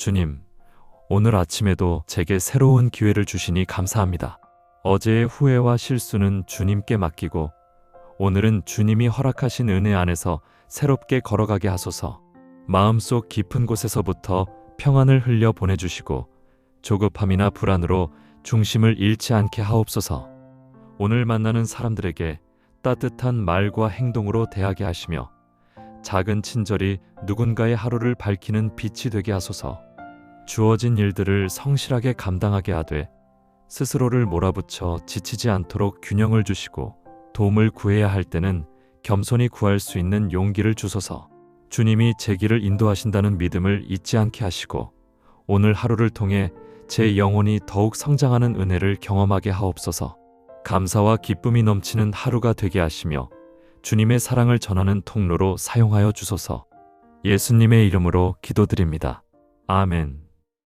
주님, 오늘 아침에도 제게 새로운 기회를 주시니 감사합니다. 어제의 후회와 실수는 주님께 맡기고 오늘은 주님이 허락하신 은혜 안에서 새롭게 걸어가게 하소서. 마음속 깊은 곳에서부터 평안을 흘려 보내주시고 조급함이나 불안으로 중심을 잃지 않게 하옵소서. 오늘 만나는 사람들에게 따뜻한 말과 행동으로 대하게 하시며 작은 친절이 누군가의 하루를 밝히는 빛이 되게 하소서. 주어진 일들을 성실하게 감당하게 하되 스스로를 몰아붙여 지치지 않도록 균형을 주시고 도움을 구해야 할 때는 겸손히 구할 수 있는 용기를 주소서. 주님이 제 길을 인도하신다는 믿음을 잊지 않게 하시고 오늘 하루를 통해 제 영혼이 더욱 성장하는 은혜를 경험하게 하옵소서. 감사와 기쁨이 넘치는 하루가 되게 하시며 주님의 사랑을 전하는 통로로 사용하여 주소서. 예수님의 이름으로 기도드립니다. 아멘.